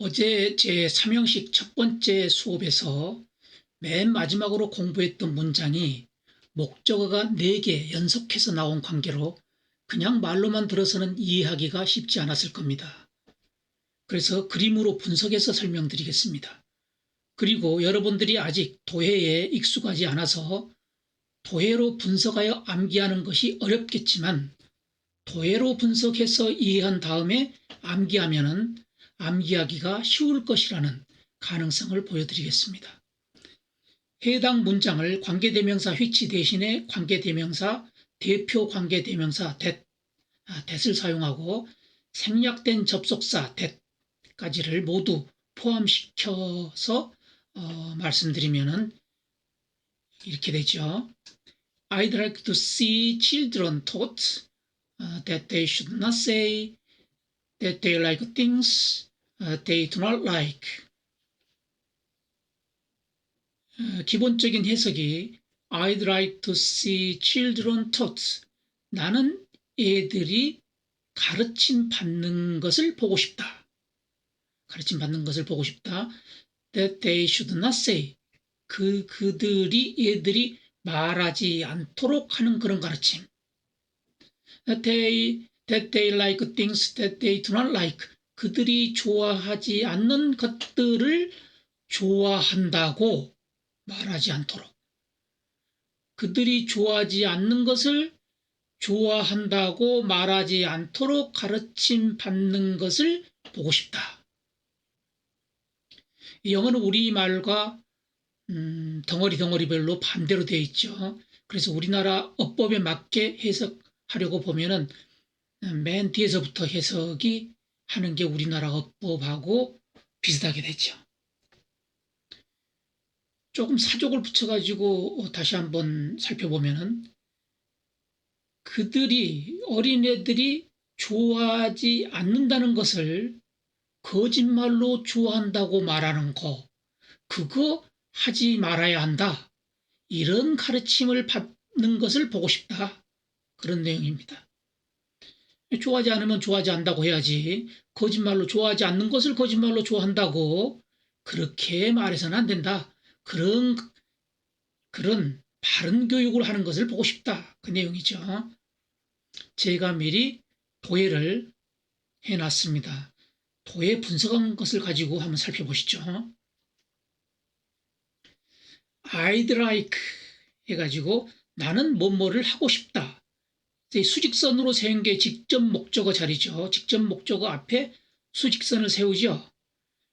어제 제 3형식 첫 번째 수업에서 맨 마지막으로 공부했던 문장이 목적어가 4개 연속해서 나온 관계로 그냥 말로만 들어서는 이해하기가 쉽지 않았을 겁니다. 그래서 그림으로 분석해서 설명드리겠습니다. 그리고 여러분들이 아직 도해에 익숙하지 않아서 도해로 분석하여 암기하는 것이 어렵겠지만 도해로 분석해서 이해한 다음에 암기하면은 암기하기가 쉬울 것이라는 가능성을 보여드리겠습니다. 해당 문장을 관계대명사 which 대신에 관계대명사 대표 관계대명사 that, 아, that을 사용하고 생략된 접속사 that까지를 모두 포함시켜서 어, 말씀드리면은 이렇게 되죠. I'd like to see children taught uh, that they should not say that they like things uh, they do not like. 어, 기본적인 해석이 I'd like to see children taught. 나는 애들이 가르침 받는 것을 보고 싶다. 가르침 받는 것을 보고 싶다. That they should not say. 그, 그들이, 애들이 말하지 않도록 하는 그런 가르침. That they, that they like things that they do not like. 그들이 좋아하지 않는 것들을 좋아한다고 말하지 않도록. 그들이 좋아하지 않는 것을 좋아한다고 말하지 않도록 가르침 받는 것을 보고 싶다. 영어는 우리말과 음, 덩어리 덩어리별로 반대로 되어 있죠. 그래서 우리나라 어법에 맞게 해석하려고 보면은 맨 뒤에서부터 해석이 하는 게 우리나라 어법하고 비슷하게 되죠. 조금 사족을 붙여가지고 다시 한번 살펴보면은 그들이 어린애들이 좋아하지 않는다는 것을 거짓말로 좋아한다고 말하는 거 그거 하지 말아야 한다. 이런 가르침을 받는 것을 보고 싶다. 그런 내용입니다. 좋아하지 않으면 좋아하지 않다고 해야지 거짓말로 좋아하지 않는 것을 거짓말로 좋아한다고 그렇게 말해서는 안 된다. 그런 그런 바른 교육을 하는 것을 보고 싶다. 그 내용이죠. 제가 미리 도예를 해놨습니다. 도예 분석한 것을 가지고 한번 살펴보시죠. I'd like 해가지고 나는 뭐뭐를 하고 싶다. 수직선으로 세운 게 직접 목적어 자리죠. 직접 목적어 앞에 수직선을 세우죠.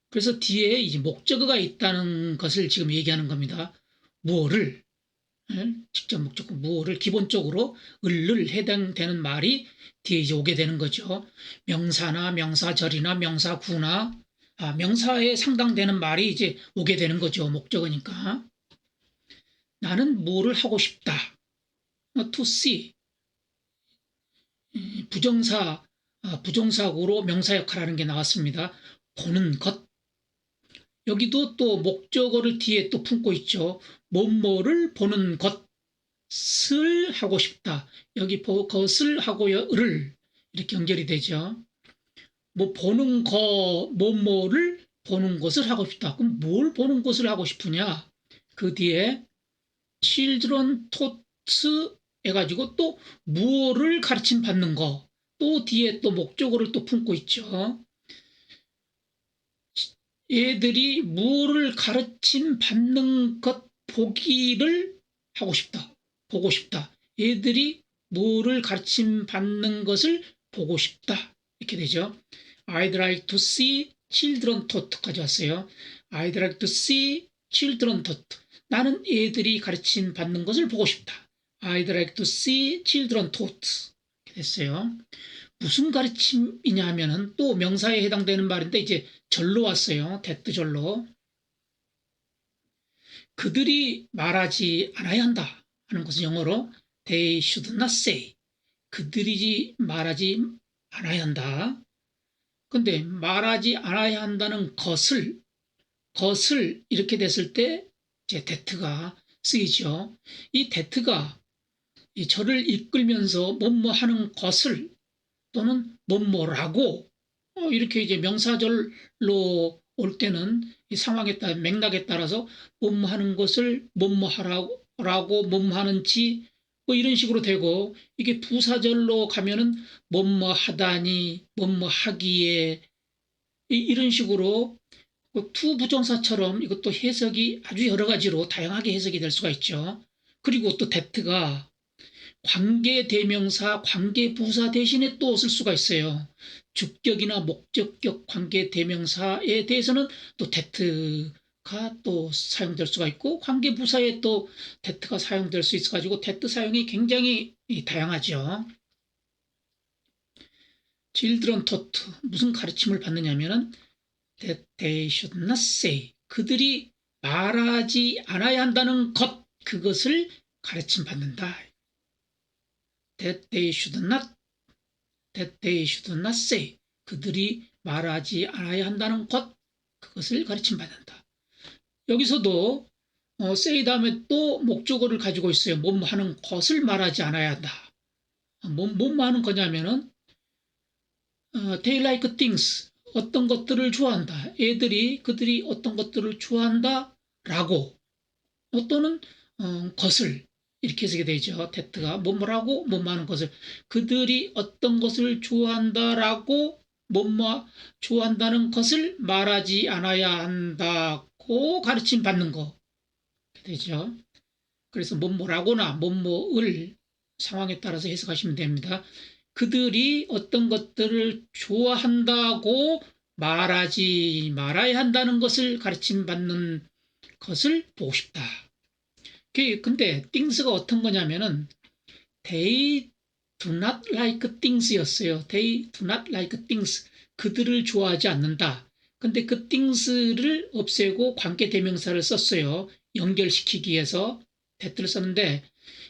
그래서 뒤에 이제 목적어가 있다는 것을 지금 얘기하는 겁니다. 무엇을 예? 직접 목적어 무엇을 기본적으로 을을 해당되는 말이 뒤에 이제 오게 되는 거죠. 명사나 명사절이나 명사구나 아, 명사에 상당되는 말이 이제 오게 되는 거죠. 목적어니까. 나는 뭐를 하고 싶다. to see. 부정사, 아, 부정사구로 명사 역할하는 게 나왔습니다. 보는 것. 여기도 또 목적어를 뒤에 또 품고 있죠. 뭐뭐를 보는 것을 하고 싶다. 여기 것을 하고요를 이렇게 연결이 되죠. 뭐 보는 거, 뭐뭐를 보는 것을 하고 싶다. 그럼 뭘 보는 것을 하고 싶으냐? 그 뒤에 children taught 해가지고 또 무엇을 가르침 받는 거. 또 뒤에 또 목적어를 또 품고 있죠. 얘들이 무엇을 가르침 받는 것 보기를 하고 싶다. 보고 싶다. 얘들이 무엇을 가르침 받는 것을 보고 싶다. 이렇게 되죠. I'd like to see children taught까지 왔어요. I'd like to see children taught. 나는 애들이 가르침 받는 것을 보고 싶다. I'd like to see children taught. 됐어요. 무슨 가르침이냐 하면은 또 명사에 해당되는 말인데 이제 절로 왔어요. 대뜨절로. 그들이 말하지 않아야 한다 하는 것은 영어로 they should not say. 그들이 말하지 않아야 한다. 근데 말하지 않아야 한다는 것을 것을 이렇게 됐을 때 이제 대트가 쓰이죠. 이 대트가 이 저를 이끌면서 뭐뭐 하는 것을 또는 뭐뭐라고 어, 이렇게 이제 명사절로 올 때는 이 상황에 따라 맥락에 따라서 뭐뭐 하는 것을 뭐뭐 하라고 라고 뭐뭐 하는지 뭐 이런 식으로 되고 이게 부사절로 가면은 뭐뭐 하다니 뭐뭐 하기에 이- 이런 식으로 그 투부정사처럼 이것도 해석이 아주 여러 가지로 다양하게 해석이 될 수가 있죠. 그리고 또 that가 관계 대명사, 관계 부사 대신에 또 쓸 수가 있어요. 주격이나 목적격 관계 대명사에 대해서는 또 that가 또 사용될 수가 있고 관계 부사에 또 that가 사용될 수 있어 가지고 that 사용이 굉장히 이 다양하죠. children taught 무슨 가르침을 받느냐면은 that they should not say 그들이 말하지 않아야 한다는 것 그것을 가르침 받는다. That they should not that they should not say 그들이 말하지 않아야 한다는 것 그것을 가르침 받는다. 여기서도 어, say 다음에 또 목적어를 가지고 있어요. 뭐뭐 하는 것을 말하지 않아야 한다. 뭐, 뭐뭐 하는 거냐면은 어, they like things 어떤 것들을 좋아한다. 애들이 그들이 어떤 것들을 좋아한다라고 또는 어, 것을 이렇게 해석이 되죠. 테트가 뭐뭐라고 뭐뭐 하는 것을 그들이 어떤 것을 좋아한다라고 뭐뭐 좋아한다는 것을 말하지 않아야 한다고 가르침 받는 거 되죠. 그래서 뭐뭐라고나 뭐뭐을 상황에 따라서 해석하시면 됩니다. 그들이 어떤 것들을 좋아한다고 말하지 말아야 한다는 것을 가르침 받는 것을 보고 싶다. 그- 근데 things가 어떤 거냐면은 they do not like things였어요. they do not like things. 그들을 좋아하지 않는다. 근데 그 things를 없애고 관계 대명사를 썼어요. 연결시키기 위해서 that를 썼는데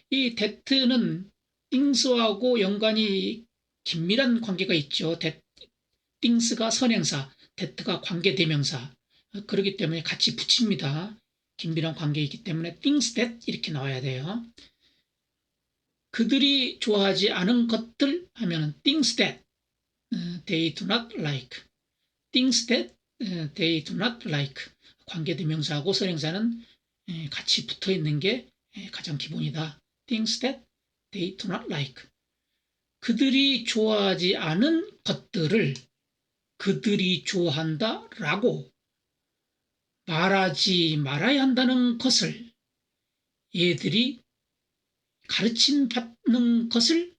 이 that는 things하고 연관이 긴밀한 관계가 있죠. that, things가 선행사, that가 관계 대명사. 그렇기 때문에 같이 붙입니다. 긴밀한 관계이기 때문에 things that 이렇게 나와야 돼요. 그들이 좋아하지 않은 것들 하면은 things that 어, they do not like. things that 어, they do not like. 관계대명사하고 선행사는 에, 같이 붙어 있는 게 에, 가장 기본이다. things that they do not like. 그들이 좋아하지 않은 것들을 그들이 좋아한다 라고 말하지 말아야 한다는 것을 얘들이 가르침 받는 것을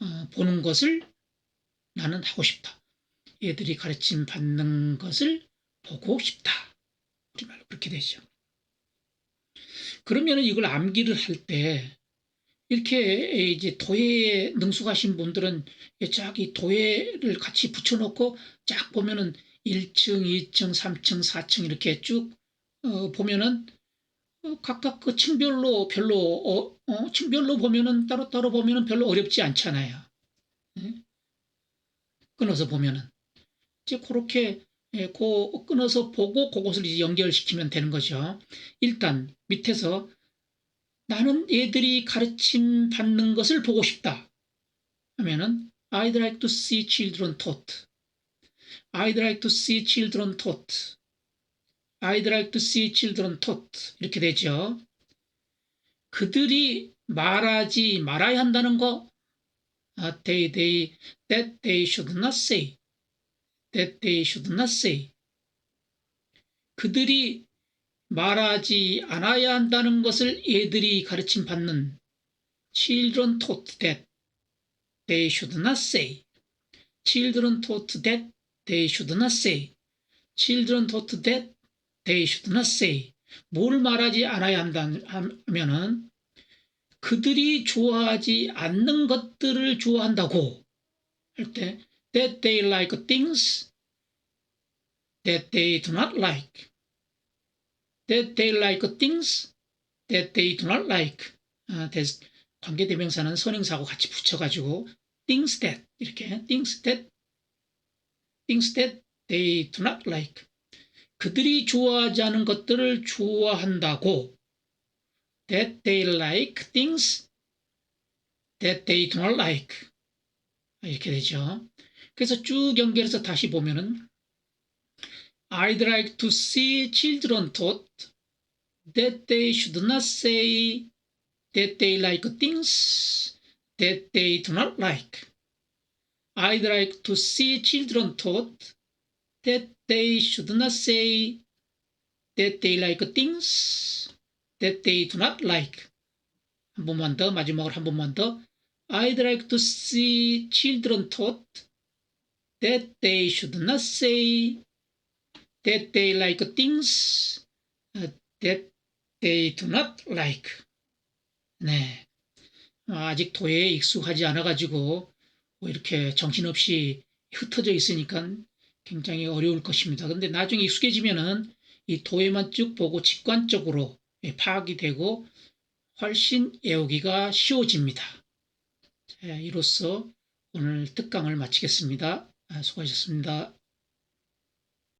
어, 보는 것을 나는 하고 싶다. 얘들이 가르침 받는 것을 보고 싶다. 우리말로 그렇게 되죠. 그러면 이걸 암기를 할 때 이렇게 이제 도예에 능숙하신 분들은 저기 도예를 같이 붙여놓고 쫙 보면은 1층, 2층, 3층, 4층 이렇게 쭉 어, 보면은 어, 각각 그 층별로 별로 어, 어, 층별로 보면은 따로 따로 보면은 별로 어렵지 않잖아요. 예? 끊어서 보면은 이제 그렇게 예, 고 끊어서 보고 그것을 이제 연결시키면 되는 거죠. 일단 밑에서 나는 애들이 가르침 받는 것을 보고 싶다. 하면은 I'd like to see children taught. I'd like to see children taught. I'd like to see children taught. 이렇게 되죠. 그들이 말하지 말아야 한다는 거, 아, they, they, that they should not say. That they should not say. 그들이 말하지 않아야 한다는 것을 애들이 가르침 받는 children taught that they should not say. children taught that they should not say. children taught that they should not say. 뭘 말하지 않아야 한다 하면은 그들이 좋아하지 않는 것들을 좋아한다고 할 때 that they like things that they do not like. that they like things that they do not like. 아, 관계대명사는 선행사하고 같이 붙여가지고 things that 이렇게 things that things that they do not like. 그들이 좋아하지 않은 것들을 좋아한다고 that they like things that they do not like. 이렇게 되죠. 그래서 쭉 연결해서 다시 보면은 I'd like to see children taught that they should not say that they like things that they do not like. I'd like to see children taught that they should not say that they like things that they do not like. 한 번만 더, 마지막으로 한 번만 더. I'd like to see children taught that they should not say that they like things uh, that they do not like. 네. 아직 도에 익숙하지 않아가지고 뭐 이렇게 정신없이 흩어져 있으니까 굉장히 어려울 것입니다. 근데 나중에 익숙해지면은 이 도에만 쭉 보고 직관적으로 예, 파악이 되고 훨씬 외우기가 쉬워집니다. 자, 이로써 오늘 특강을 마치겠습니다. 아, 수고하셨습니다.